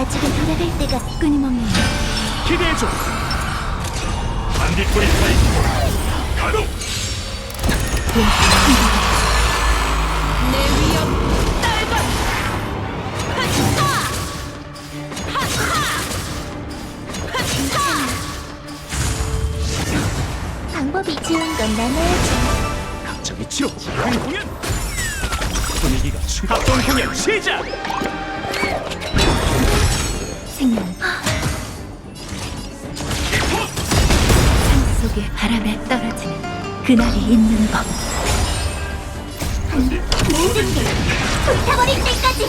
아직은 돌아갈 때가 끊임없네요. 기대해줘. 반딧불이 타임 가동 내 위협 딸과 방법이 좋은 건 나눠야죠. 갑자기 큰 공연. 분위기가 충 합동 공연 시작 생명. 삶 속의 바람에 떨어지는 그날이 있는 법. 모든 게 불타버릴 때까지.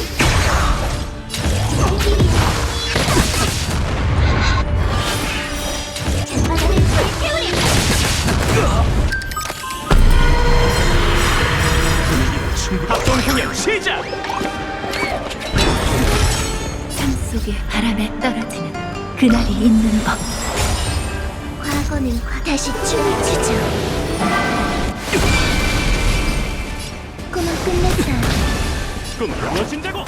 바람에 떨어지는 그날이 있는 법. 과거는 과 다시 춤을 추죠. 꿈은 끝났다. 꿈 무너진다고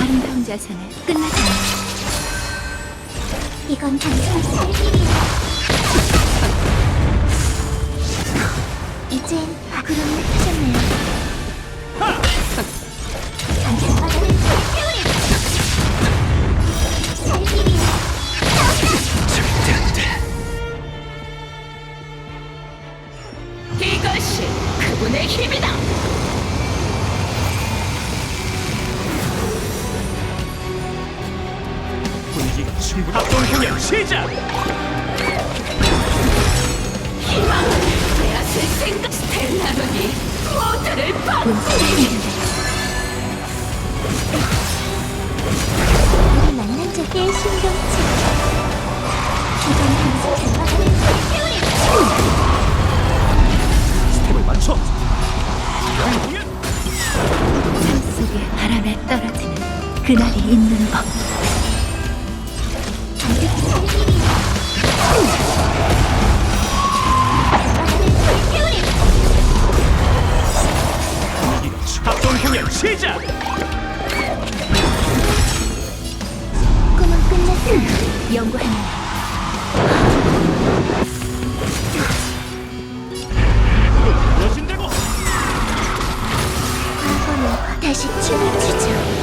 아름다운 끝나지 않아. 이건 단순히 살길이야. 그분의 힘이다. 분위기가 충분 합동 공연 시작 희망을 빼앗을 생각 스텔라론이 모두를 방 우리 만난 적의 신경치. 단순히 바다를 불태우리. 스텝을 맞춰 그날이 있는 법. 합동 공연 시작 꿈은 끝났다. 연구하는 과거는 다시 춤을 추죠.